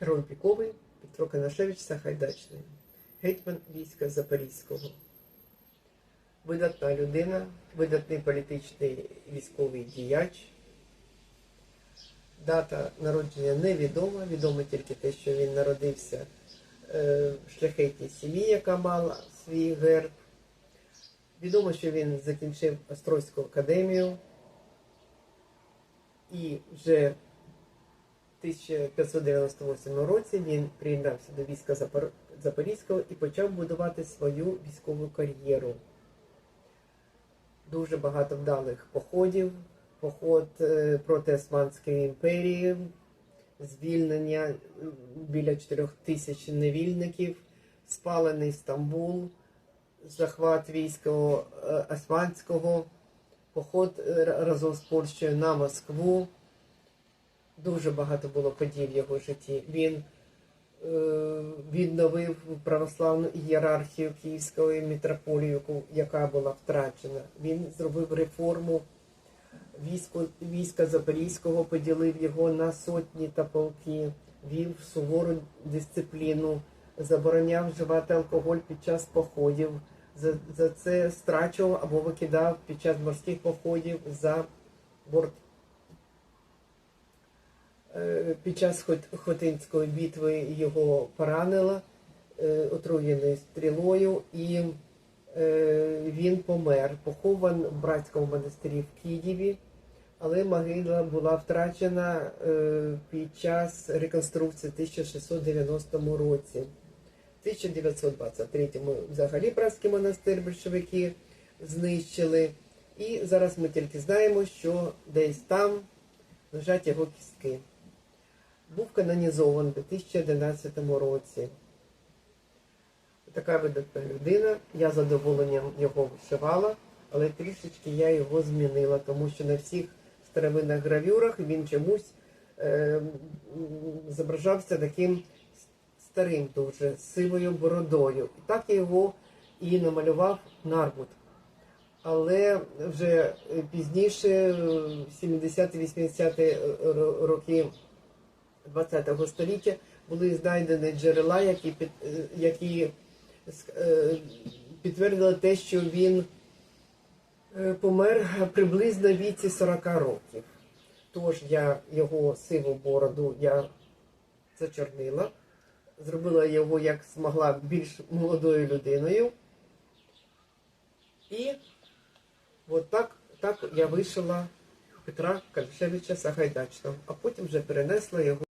Король Піковий, Петро Канашевич Сахайдачний, гетьман війська Запорізького. Видатна людина, видатний політичний військовий діяч. Дата народження невідома, відомо тільки те, що він народився е, в шляхетній сім'ї, яка мала свій герб. Відомо, що він закінчив Острозьку академію і вже 1598 році він приєднався до війська Запор- Запорізького і почав будувати свою військову кар'єру. Дуже багато вдалих походів, поход е, проти Османської імперії, звільнення біля 4 тисяч невільників, спалений Стамбул, захват війська е, Османського, поход е, разом з Польщею на Москву. Дуже багато було подій в його житті. Він е, відновив православну ієрархію Київської митрополії, яка була втрачена. Він зробив реформу військо, війська Запорізького, поділив його на сотні та полки, вів сувору дисципліну, забороняв вживати алкоголь під час походів. За, за це страчував або викидав під час морських походів за борт Під час Хотинської битви його поранило е, отруєною стрілою, і е, він помер, похован в братському монастирі в Києві, але могила була втрачена е, під час реконструкції в 1690 році. В 1923-му взагалі братський монастир більшовики знищили. І зараз ми тільки знаємо, що десь там лежать його кістки. Був канонізований у 2011 році. Така видатна людина. Я задоволенням його вишивала, але трішечки я його змінила, тому що на всіх старовинних гравюрах він чомусь е, зображався таким старим дуже, сивою бородою. І так я його і намалював нарбут. Але вже пізніше, е, 70-80-ті роки ХХ століття, були знайдені джерела, які, під, е, які е, підтвердили те, що він е, помер приблизно в віці 40 років. Тож я його сиву бороду я зачорнила, зробила його як змогла більш молодою людиною. І от так, так я вишила Петра Кальшевича Сагайдачного, а потім вже перенесла його.